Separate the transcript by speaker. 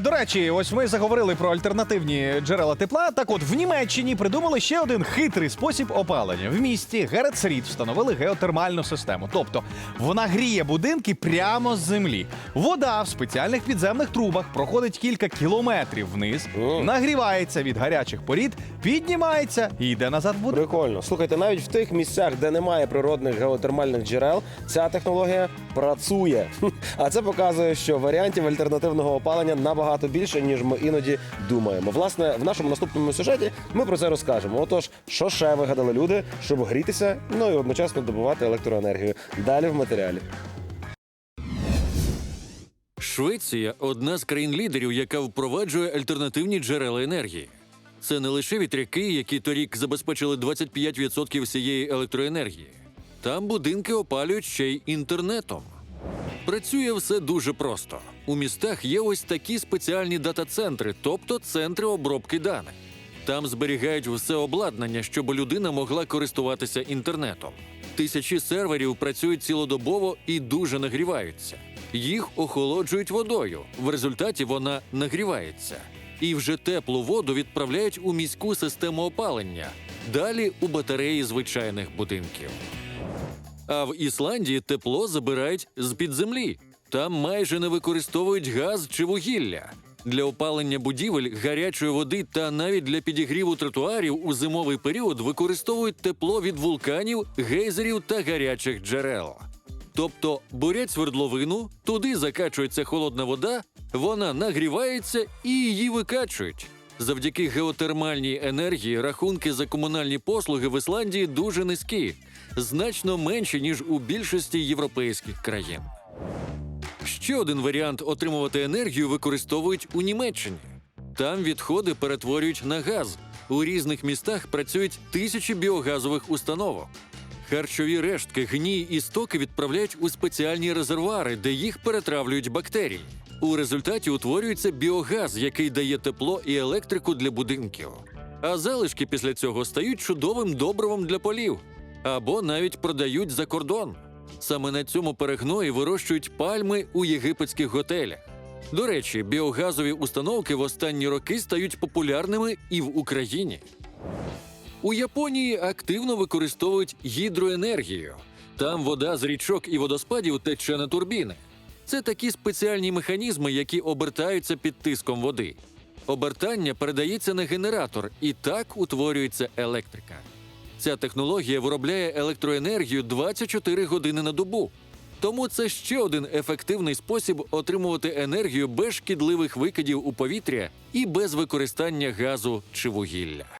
Speaker 1: До речі, ось ми заговорили про альтернативні джерела тепла. Так от в Німеччині придумали ще один хитрий спосіб опалення. В місті Герецріт встановили геотермальну систему. Тобто вона гріє будинки прямо з землі. Вода в спеціальних підземних трубах проходить кілька кілометрів вниз, нагрівається від гарячих порід, піднімається і йде назад в будинок.
Speaker 2: Прикольно. Слухайте, навіть в тих місцях, де немає природних геотермальних джерел, ця технологія працює. А це показує, що варіантів альтернативного опалення набагато більше, ніж ми іноді думаємо. Власне, в нашому наступному сюжеті ми про це розкажемо. Отож, що ще вигадали люди, щоб грітися, ну і одночасно добувати електроенергію. Далі в матеріалі.
Speaker 3: Швеція одна з країн-лідерів, яка впроваджує альтернативні джерела енергії. Це не лише вітряки, які торік забезпечили 25% всієї електроенергії. Там будинки опалюють ще й інтернетом. Працює все дуже просто. У містах є ось такі спеціальні дата-центри, тобто центри обробки даних. Там зберігають все обладнання, щоб людина могла користуватися інтернетом. Тисячі серверів працюють цілодобово і дуже нагріваються. Їх охолоджують водою. В результаті вона нагрівається. І вже теплу воду відправляють у міську систему опалення, далі у батареї звичайних будинків. А в Ісландії тепло забирають з-під землі. Там майже не використовують газ чи вугілля. Для опалення будівель, гарячої води та навіть для підігріву тротуарів у зимовий період використовують тепло від вулканів, гейзерів та гарячих джерел. Тобто бурять свердловину, туди закачується холодна вода, вона нагрівається і її викачують. Завдяки геотермальній енергії рахунки за комунальні послуги в Ісландії дуже низькі, значно менші ніж у більшості європейських країн. Ще один варіант отримувати енергію використовують у Німеччині. Там відходи перетворюють на газ. У різних містах працюють тисячі біогазових установок. Харчові рештки, гній і стоки відправляють у спеціальні резервуари, де їх перетравлюють бактерії. У результаті утворюється біогаз, який дає тепло і електрику для будинків. А залишки після цього стають чудовим добривом для полів або навіть продають за кордон. Саме на цьому перегної вирощують пальми у єгипетських готелях. До речі, біогазові установки в останні роки стають популярними і в Україні. У Японії активно використовують гідроенергію. Там вода з річок і водоспадів тече на турбіни. Це такі спеціальні механізми, які обертаються під тиском води. Обертання передається на генератор, і так утворюється електрика. Ця технологія виробляє електроенергію 24 години на добу. Тому це ще один ефективний спосіб отримувати енергію без шкідливих викидів у повітря і без використання газу чи вугілля.